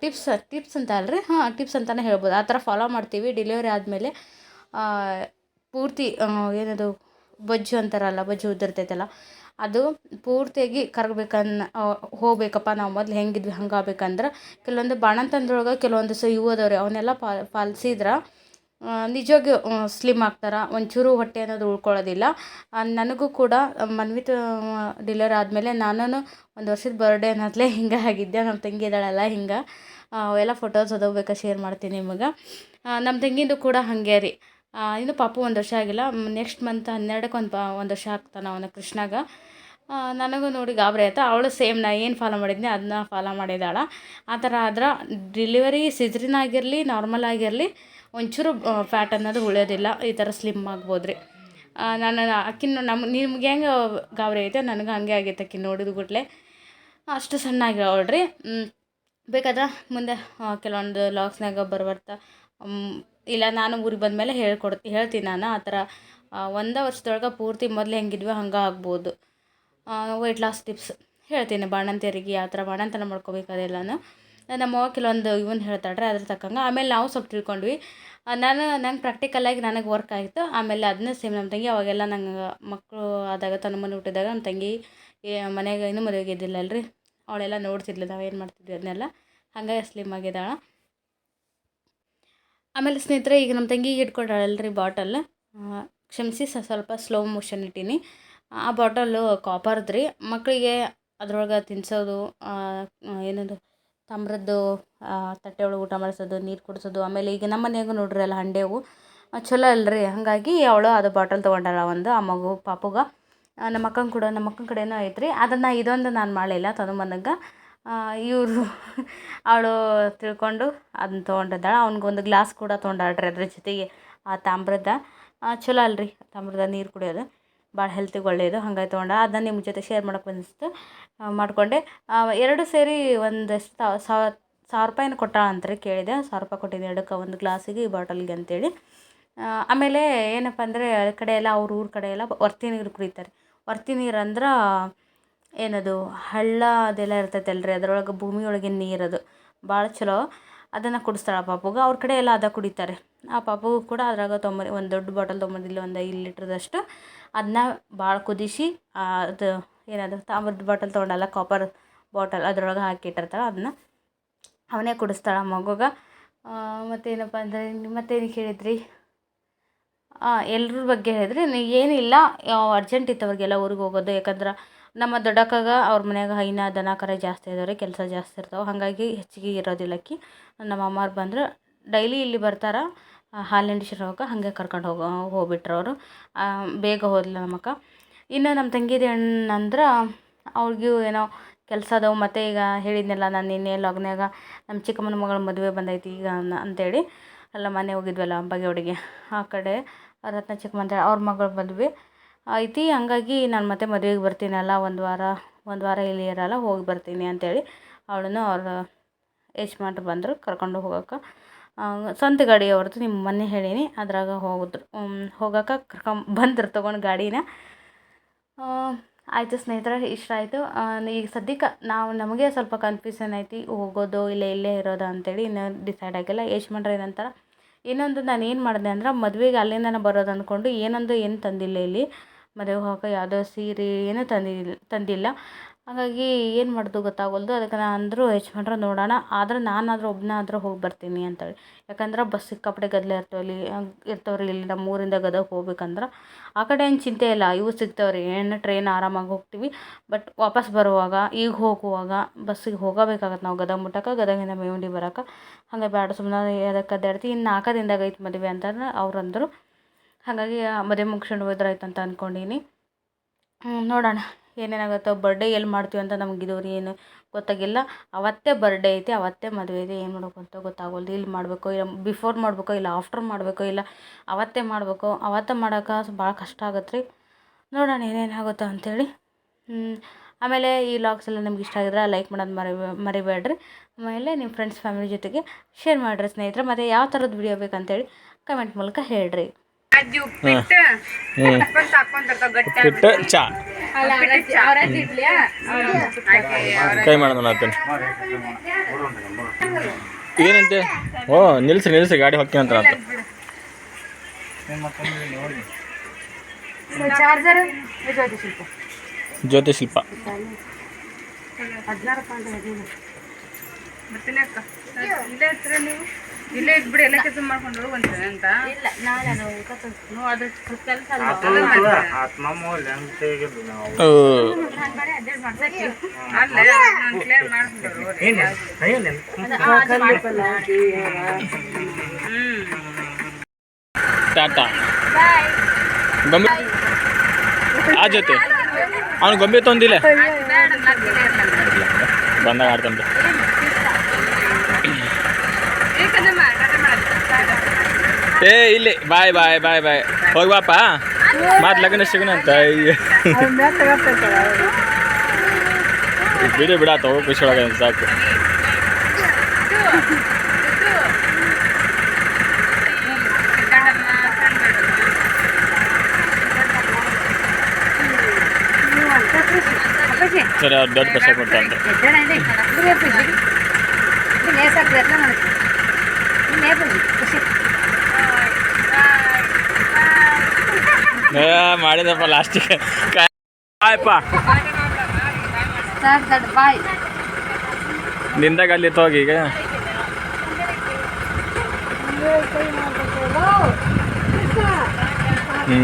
ಟಿಪ್ಸ್ ಟಿಪ್ಸ್ ಅಂತ ಅಲ್ರಿ? ಹಾಂ, ಟಿಪ್ಸ್ ಅಂತಲೇ ಹೇಳ್ಬೋದು. ಆ ಥರ ಫಾಲೋ ಮಾಡ್ತೀವಿ. ಡೆಲಿವರಿ ಆದಮೇಲೆ ಪೂರ್ತಿ ಏನದು, ಬೊಜ್ಜು ಅಂತಾರಲ್ಲ, ಬೊಜ್ಜು ಉದುರ್ತೈತಲ್ಲ, ಅದು ಪೂರ್ತಿಯಾಗಿ ಕರಗಬೇಕನ್ನ ಹೋಗ್ಬೇಕಪ್ಪ ನಾವು ಮೊದಲು ಹೆಂಗಿದ್ವಿ ಹಂಗೆ ಆಗ್ಬೇಕಂದ್ರೆ ಕೆಲವೊಂದು ಬಾಣಂತಂದ್ರೊಳಗೆ ಕೆಲವೊಂದು ಸ ಇವು ಅದಾವ ರೀ ಅವನ್ನೆಲ್ಲ ಪಾಲಿಸಿದ್ರೆ ನಿಜವಾಗಿಯೂ ಸ್ಲಿಮ್ ಆಗ್ತಾರೆ? ಒಂಚೂರು ಹೊಟ್ಟೆ ಅನ್ನೋದು ಉಳ್ಕೊಳ್ಳೋದಿಲ್ಲ. ನನಗೂ ಕೂಡ ಮನ್ವಿತ ಡಿಲಿವರಿ ಆದಮೇಲೆ ನಾನು ಒಂದು ವರ್ಷದ ಬರ್ಡೇ ಅನ್ನೋದ್ಲೆ ಹಿಂಗೆ ಆಗಿದ್ದೆ. ನಮ್ಮ ತಂಗಿ ಇದ್ದಾಳಲ್ಲ ಹಿಂಗೆ. ಅವೆಲ್ಲ ಫೋಟೋಸ್ ಅದಾವ ಬೇಕಾ ಶೇರ್ ಮಾಡ್ತೀನಿ ನಿಮಗೆ. ನಮ್ಮ ತಂಗಿಂದು ಕೂಡ ಹಾಗೆ ರೀ. ಇನ್ನು ಪಾಪು ಒಂದು ವರ್ಷ ಆಗಿಲ್ಲ. ನೆಕ್ಸ್ಟ್ ಮಂತ್ ಹನ್ನೆರಡಕ್ಕೆ ಒಂದು ಪಾ ಒಂದು ವರ್ಷ ಆಗ್ತಾನೆ ಅವನ ಕೃಷ್ಣಾಗ. ನನಗೂ ನೋಡಿ ಗಾಬರಿ ಆಯ್ತಾ. ಅವಳು ಸೇಮ್ ನಾ ಏನು ಫಾಲೋ ಮಾಡಿದ್ನಿ ಅದನ್ನ ಫಾಲೋ ಮಾಡಿದಾಳ ಆ ಥರ ಆದ್ರೆ ಡಿಲಿವರಿ ಸಿಜ್ರಿನ್ ಆಗಿರಲಿ ನಾರ್ಮಲ್ ಆಗಿರಲಿ ಒಂಚೂರು ಫ್ಯಾಟ್ ಅನ್ನೋದು ಉಳಿಯೋದಿಲ್ಲ. ಈ ಥರ ಸ್ಲಿಮ್ ಆಗ್ಬೋದು ರೀ ನಾನು ಅಕ್ಕಿನ ನಮ್ಮ ನಿಮ್ಗೆ ಹೆಂಗೆ ಗಾಬರಿ ಐತೆ? ನನಗೆ ಹಂಗೆ ಆಗೈತೆ ಅಕ್ಕಿ ನೋಡಿದ ಗುಟ್ಲೆ ಅಷ್ಟು ಸಣ್ಣ ಆಗ್ಯಾವಳ್ರಿ ಬೇಕಾದ್ರೆ ಮುಂದೆ ಕೆಲವೊಂದು ಲಾಗ್ಸ್ನಾಗ ಬರ್ಬರ್ತಾ ಇಲ್ಲ ನಾನು ಊರಿಗೆ ಬಂದಮೇಲೆ ಹೇಳ್ಕೊಡ್, ಹೇಳ್ತೀನಿ ನಾನು. ಆ ಥರ ಒಂದೇ ವರ್ಷದೊಳಗೆ ಪೂರ್ತಿ ಮೊದಲು ಹೆಂಗಿದ್ವಿ ಹಂಗೆ ಆಗ್ಬೋದು. ವೆಯ್ಟ್ ಲಾಸ್ ಟಿಪ್ಸ್ ಹೇಳ್ತೀನಿ ಬಾಣಂತಿಯರಿಗೆ ಯಾವ ಥರ ಬಾಣಂತನ ಮಾಡ್ಕೋಬೇಕು ಅದೆಲ್ಲನೂ ನಮ್ಮವ್ವ ಕೆಲವೊಂದು ಇವನ್ ಹೇಳ್ತಾಳ್ರಿ ಅದ್ರ ತಕ್ಕಂಗೆ. ಆಮೇಲೆ ನಾವು ಸ್ವಲ್ಪ ತಿಳ್ಕೊಂಡ್ವಿ. ನಾನು ನಂಗೆ ಪ್ರಾಕ್ಟಿಕಲಾಗಿ ನನಗೆ ವರ್ಕ್ ಆಯಿತು ಆಮೇಲೆ ಅದನ್ನ ಸೇಮ್ ನಮ್ಮ ತಂಗಿ, ಅವಾಗೆಲ್ಲ ನಂಗೆ ಮಕ್ಕಳು ಆದಾಗ, ತನ್ನ ಮನೆ ಹುಟ್ಟಿದಾಗ ನಮ್ಮ ತಂಗಿ ಮನೆಗೆ ಇನ್ನೂ ಮದುವೆಗೆ ಇದ್ದಿಲ್ಲಲ್ರಿ. ಅವಳೆಲ್ಲ ನೋಡ್ತಿದ್ಲು, ನಾವು ಏನು ಮಾಡ್ತಿದ್ವಿ ಅದನ್ನೆಲ್ಲ ಹಂಗಾಗಿ ಸ್ಲಿಮ್ ಆಗಿದ್ದಾಳೆ. ಆಮೇಲೆ ಸ್ನೇಹಿತರೆ, ಈಗ ನಮ್ಮ ತಂಗಿಗೆ ಇಟ್ಕೊಂಡಾಳಲ್ರಿ ಬಾಟಲ್ ಕ್ಷಮಿಸಿ ಸ್ವಲ್ಪ ಸ್ಲೋ ಮೋಷನ್ ಇಟ್ಟೀನಿ. ಆ ಬಾಟಲ್ಲು ಕಾಪರ್ದು ರೀ ಮಕ್ಕಳಿಗೆ ಅದ್ರೊಳಗೆ ತಿನ್ನಿಸೋದು ಏನದು ತಾಮ್ರದ್ದು ತಟ್ಟೆ ಒಳಗೆ ಊಟ ಮಾಡಿಸೋದು, ನೀರು ಕುಡಿಸೋದು, ಆಮೇಲೆ ಈಗ ನಮ್ಮ ಮನ್ಯಾಗ ನೋಡ್ರಿ ಅಲ್ಲ ಹಂಡೆವು ಚಲೋ ಅಲ್ರಿ. ಹಾಗಾಗಿ ಅವಳು ಅದು ಬಾಟಲ್ ತೊಗೊಂಡಾಳ ಒಂದು, ಆ ಮಗು ಪಾಪುಗ. ನಮ್ಮ ಅಕ್ಕನ ಕೂಡ, ನಮ್ಮ ಅಕ್ಕನ ಕಡೆನೂ ಐತ್ರಿ. ಅದನ್ನು ಇದೊಂದು ನಾನು ಮಾಡಲಿಲ್ಲ ತಗೊಂಬಂದಾಗ ಇವರು ಅವಳು ತಿಳ್ಕೊಂಡು ಅದನ್ನ ತೊಗೊಂಡಿದ್ದಾಳೆ. ಅವ್ನಿಗೊಂದು ಗ್ಲಾಸ್ ಕೂಡ ತೊಗೊಂಡಾಳ್ರಿ ಅದ್ರ ಜೊತೆಗೆ, ಆ ತಾಮ್ರದ. ಚಲೋ ಅಲ್ರಿ, ತಾಮ್ರದ ನೀರು ಕುಡಿಯೋದು. ಭಾಳ ಹೆಲ್ತಿಗೆ ಒಳ್ಳೆಯದು ಹಂಗಾಗಿ ತೊಗೊಂಡೆ. ಅದನ್ನ ನಿಮ್ಮ ಜೊತೆ ಶೇರ್ ಮಾಡಕ್ಕೆ ಅನಿಸ್ತು ಮಾಡಿಕೊಂಡೆ. ಎರಡು ಸೇರಿ ಒಂದಷ್ಟು ಸಾವಿರ ರೂಪಾಯಿನ ಕೊಟ್ಟಾಳ ಅಂತ್ರಿ ಕೇಳಿದೆ. ಸಾವಿರ ರೂಪಾಯಿ ಕೊಟ್ಟಿದ್ದೆ ಎರಡಕ್ಕೆ ಒಂದು ಗ್ಲಾಸಿಗೆ ಈ ಬಾಟಲ್ಗೆ ಅಂತೇಳಿ. ಆಮೇಲೆ ಏನಪ್ಪ ಅಂದರೆ ಕಡೆ ಎಲ್ಲ ಅವ್ರ ಊರ ಕಡೆ ಎಲ್ಲ ವರ್ತಿ ನೀರು ಕುಡಿತಾರೆ. ವರ್ತಿ ನೀರು ಅಂದ್ರೆ ಏನದು ಹಳ್ಳ ಅದೆಲ್ಲ ಇರ್ತೈತಲ್ರಿ. ಅದ್ರೊಳಗೆ ಭೂಮಿ ಒಳಗಿನ ನೀರದು ಭಾಳ ಚಲೋ. ಅದನ್ನು ಕುಡಿಸ್ತಾಳೆ ಆ ಪಾಪುಗೆ. ಅವ್ರ ಕಡೆ ಎಲ್ಲ ಅದ ಕುಡಿತಾರೆ. ಆ ಪಾಪುಗೂ ಕೂಡ ಅದ್ರಾಗ ತೊಂಬ ಒಂದು ದೊಡ್ಡ ಬಾಟಲ್ ತೊಗೊಂಬಂದಿಲ್ಲ ಒಂದು ಐದು ಲೀಟ್ರದಷ್ಟು ಅದನ್ನ ಭಾಳ ಕುದಿಸಿ ಅದು ಏನದು, ತಾಮ್ರದ ಬಾಟಲ್ ತೊಗೊಂಡಲ್ಲ ಕಾಪರ್ ಬಾಟಲ್ ಅದರೊಳಗೆ ಹಾಕಿ ಇಟ್ಟಿರ್ತಾಳೆ ಅದನ್ನ ಅವನೇ ಕುಡಿಸ್ತಾಳೆ ಆ ಮಗುಗೆ. ಮತ್ತೇನಪ್ಪ ಅಂದರೆ, ಮತ್ತೇನು ಹೇಳಿದ್ರಿ? ಎಲ್ಲರ ಬಗ್ಗೆ ಹೇಳಿದ್ರಿ, ಏನಿಲ್ಲ ಅರ್ಜೆಂಟ್ ಇತ್ತು ಅವ್ರಿಗೆಲ್ಲ ಊರಿಗೆ ಹೋಗೋದು, ಯಾಕಂದ್ರೆ ನಮ್ಮ ದೊಡ್ಡಕ್ಕಗ ಅವ್ರ ಮನ್ಯಾಗ ಹೈನ ದನ ಕರ ಜಾಸ್ತಿ ಇದಾವೆ ಕೆಲಸ ಜಾಸ್ತಿ ಇರ್ತಾವೆ. ಹಾಗಾಗಿ ಹೆಚ್ಚಿಗೆ ಇರೋದಿಲ್ಲ ಅಕ್ಕಿ. ನಮ್ಮ ಅಮ್ಮಾರು ಬಂದ್ರೆ ಡೈಲಿ ಇಲ್ಲಿ ಬರ್ತಾರೆ ಹೋಗಕ್ಕೆ ಹಾಗೆ ಕರ್ಕೊಂಡು ಹೋಗೋ, ಹೋಗ್ಬಿಟ್ರು ಅವರು. ಬೇಗ ಹೋದ್ಲು ನಮ್ಮಕ್ಕ. ಇನ್ನು ನಮ್ಮ ತಂಗಿದ ಹೆಣ್ಣಂದ್ರೆ ಅವ್ರಿಗೂ ಏನೋ ಕೆಲಸ ಅದಾವೆ. ಮತ್ತು ಈಗ ಹೇಳಿದ್ನಲ್ಲ ನಾನು ನಿನ್ನೆ ಲಗ್ನಾಗ ನಮ್ಮ ಚಿಕ್ಕಮ್ಮನ ಮಗಳ ಮದುವೆ ಬಂದೈತಿ ಈಗ ಅಂತೇಳಿ. ಅಲ್ಲ ಮನೆ ಹೋಗಿದ್ವಲ್ಲ ಬಾಗೇವಾಡಿಗೆ ಆ ಕಡೆ. ರತ್ನ ಚಿಕ್ಕಮ್ಮ ಅಂತೇಳಿ ಅವ್ರ ಮಗಳ ಮದುವೆ. ಐತಿ ಹಂಗಾಗಿ ನಾನು ಮತ್ತೆ ಮದುವೆಗೆ ಬರ್ತೀನಲ್ಲ, ಒಂದು ವಾರ ಒಂದು ವಾರ ಇಲ್ಲಿ ಇರಲ್ಲ, ಹೋಗಿ ಬರ್ತೀನಿ ಅಂತೇಳಿ ಅವಳನ್ನು ಅವ್ರ ಯಜಮಾನ್ರು ಬಂದರು, ಕರ್ಕೊಂಡು ಹೋಗೋಕೆ ಸ್ವಂತ ಗಾಡಿ ಅವ್ರದ್ದು ನಿಮ್ಮ ಮೊನ್ನೆ ಹೇಳೀನಿ, ಅದ್ರಾಗ ಹೋಗಿದ್ರು. ಹೋಗೋಕೆ ಕರ್ಕೊಂಡ್ ಬಂದ್ರು ತೊಗೊಂಡು ಗಾಡಿನ. ಆಯಿತು ಸ್ನೇಹಿತರೆ, ಇಷ್ಟ ಆಯಿತು. ಈಗ ಸದ್ಯಕ್ಕೆ ನಾವು, ನಮಗೆ ಸ್ವಲ್ಪ ಕನ್ಫ್ಯೂಷನ್ ಐತಿ, ಹೋಗೋದು ಇಲ್ಲ, ಇಲ್ಲೇ ಇರೋದು ಅಂತೇಳಿ ಇನ್ನೂ ಡಿಸೈಡ್ ಆಗಿಲ್ಲ. ಯಜಮಾನ್ರು ಏನಂತಾರೆ, ಇನ್ನೊಂದು ನಾನು ಏನು ಮಾಡಿದೆ ಅಂದ್ರೆ, ಮದುವೆಗೆ ಅಲ್ಲಿಂದನೇ ಬರೋದು ಅಂದ್ಕೊಂಡು ಏನೊಂದು ಏನು ತಂದಿಲ್ಲ ಇಲ್ಲಿ. ಮದುವೆಗೆ ಹೋಗಕ್ಕೆ ಯಾವುದೋ ಸೀರೆ ಏನೂ ತಂದಿಲ್ಲ ತಂದಿಲ್ಲ. ಹಾಗಾಗಿ ಏನು ಮಾಡೋದು ಗೊತ್ತಾಗಲ್ದು. ಅದಕ್ಕೆ ನಾನು ಅಂದರು, ಯಜಮಾನ್ರು ನೋಡೋಣ. ಆದ್ರೆ ನಾನಾದರೂ ಒಬ್ಬನಾದ್ರೂ ಹೋಗಿ ಬರ್ತೀನಿ ಅಂತೇಳಿ. ಯಾಕಂದ್ರೆ ಬಸ್ ಸಿಕ್ಕಾಪಟ್ಟೆ ಗದ್ದಲ ಇರ್ತಾವಲ್ಲಿ ಇರ್ತವ್ರಿ ಇಲ್ಲಿ ನಮ್ಮ ಊರಿಂದ ಗದಗ ಹೋಗ್ಬೇಕಂದ್ರೆ. ಆ ಕಡೆ ಏನು ಚಿಂತೆ ಇಲ್ಲ. ಇವು ಸಿಗ್ತವ್ರಿ. ಏನು ಟ್ರೈನ್ ಆರಾಮಾಗಿ ಹೋಗ್ತೀವಿ. ಬಟ್ ವಾಪಸ್ ಬರುವಾಗ, ಈಗ ಹೋಗುವಾಗ ಬಸ್ಸಿಗೆ ಹೋಗಬೇಕಾಗತ್ತೆ ನಾವು ಗದಗ ಮುಟ್ಟಕ್ಕೆ ಗದಗಿಂದ ಮೇವುಂಡಿ ಬರಕ್ಕೆ ಹಂಗೆ ಬೇಡ ಸುಮ್ಮನೆ ಅದಕ್ಕೆ ಅಡ್ಡಾಡ್ತಿ. ಇನ್ನು ನಾಲ್ಕು ದಿನದಾಗ ಐತೆ ಮದುವೆ ಅಂತಂದ್ರೆ ಅವ್ರು ಅಂದರು ಹಾಗಾಗಿ ಮದುವೆ ಮುಗ್ಸ್ಕೊಂಡು ಹೋದ್ರಾಯ್ತು ಅಂತ ಅಂದ್ಕೊಂಡೀನಿ ನೋಡೋಣ. ಏನೇನಾಗುತ್ತೋ ಬರ್ಡೇ ಎಲ್ಲಿ ಮಾಡ್ತೀವಿ ಅಂತ ನಮ್ಗೆ ಇದುವರೆಗೆ ಏನು ಗೊತ್ತಾಗಿಲ್ಲ. ಅವತ್ತೇ ಬರ್ಡೇ ಐತಿ, ಅವತ್ತೇ ಮದುವೆ ಇದೆ. ಏನು ಮಾಡಬೇಕು ಅಂತ ಗೊತ್ತಾಗೋಲ್ದು. ಇಲ್ಲಿ ಮಾಡಬೇಕು ಇಲ್ಲ ಬಿಫೋರ್ ಮಾಡಬೇಕೋ ಇಲ್ಲ ಆಫ್ಟರ್ ಮಾಡಬೇಕೋ ಇಲ್ಲ, ಅವತ್ತೇ ಮಾಡಬೇಕು, ಅವತ್ತೇ ಮಾಡೋಕೆ ಭಾಳ ಕಷ್ಟ ಆಗತ್ತೆ ರೀ ನೋಡೋಣ ಏನೇನಾಗುತ್ತೋ ಅಂಥೇಳಿ ಆಮೇಲೆ ಈ ವ್ಲಾಗ್ಸ್ ಎಲ್ಲ ನಿಮ್ಗೆ ಇಷ್ಟ ಆಗಿದ್ರೆ ಲೈಕ್ ಮಾಡೋದು ಮರಿ, ಮರಿಬೇಡ್ರಿ. ಆಮೇಲೆ ನಿಮ್ಮ ಫ್ರೆಂಡ್ಸ್ ಫ್ಯಾಮಿಲಿ ಜೊತೆಗೆ ಶೇರ್ ಮಾಡಿರಿ ಸ್ನೇಹಿತರೆ. ಮತ್ತು ಯಾವ ಥರದ್ದು ವಿಡಿಯೋ ಬೇಕಂತೇಳಿ ಕಮೆಂಟ್ ಮೂಲಕ ಹೇಳ್ರಿ. ಉಪ್ಪಿಟ್ಟು ಚಾ. ಕೈ ಮಾಡೋಣ ಆತನ ಏನಂತೆ? ಓ ನಿಲ್ಸಿ ನಿಲ್ಸಿ ಗಾಡಿ ಹೋಗ್ತೀನಿ ಅಂತ ಅಂತ ಜ್ಯೋತಿ ಶಿಲ್ಪ. ಇಲ್ಲೇ ಇದ್ಬಿಡಿ ಎಲ್ಲ ಕೆಲಸ ಮಾಡ್ಕೊಂಡು ಹೋಗುವಂತೆ ಅಂತ. ಇಲ್ಲ ನಾಳೆ ನಾವು. ಕೆಲಸ ಟಾಟಾ. ಗೊಂಬೆ ಆ ಜೊತೆ. ಅವ್ನು ಗೊಂಬೆ ತೊಂದಿಲ್ಲ ಬಂದಾಗ ಆಡ್ತಾನೆ ಏ, ಇಲ್ಲಿ, ಬಾಯ್ ಬಾಯ್ ಬಾಯ್ ಬಾಯ್. ಹೋಗಿ ಬಾಪ. ಮಾತು ಲಗ್ನ ಸಿಗೋಣ ಅಂತ. ಅಯ್ಯೋ. ಬಿಡಿ ಬಿಡಾತ ಹೋಗಿ ಖುಷಿ ಒಳಗೆ ಸಾಕು. ಸರಿ, ಅವ್ರು ದೊಡ್ಡ ಕಷ್ಟ ಕೊಡ್ತಾರೆ ಏ, ಮಾಡಿದಪ್ಪ ಲಾಸ್ಟಿಗೆ ಬಾಯ್ ನಿಂದಾಗ ಅಲ್ಲಿ ಹೋಗಿ ಈಗ. ಹ್ಞೂ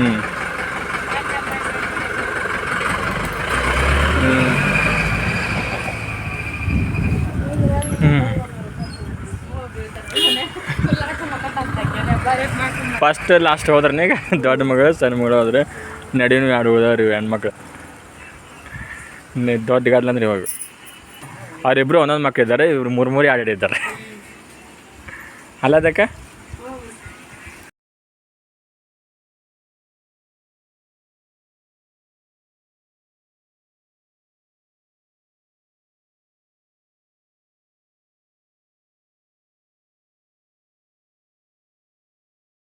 ಫಸ್ಟ್ ಲಾಸ್ಟ್ ಹೋದ್ರೆ ಈಗ ದೊಡ್ಡ ಮಗಳು, ಸಣ್ಣ ಮಗಳು ಹೋದ್ರೆ ನಡೀನು ಎರಡು ಉಳಿದವ್ರಿ ಹೆಣ್ಮಕ್ಳು. ದೊಡ್ಡ ಗಾಡ್ಲ ಅಂದ್ರೆ ಇವಾಗ. ಅವರಿಬ್ಬರು ಒಂದೊಂದು ಮಕ್ಕಳಿದ್ದಾರೆ ಇವರು ಮೂರು ಮೂರು ಎರಡು ಇದ್ದಾರೆ? ಅಲ್ಲ ಅದಕ್ಕೆ?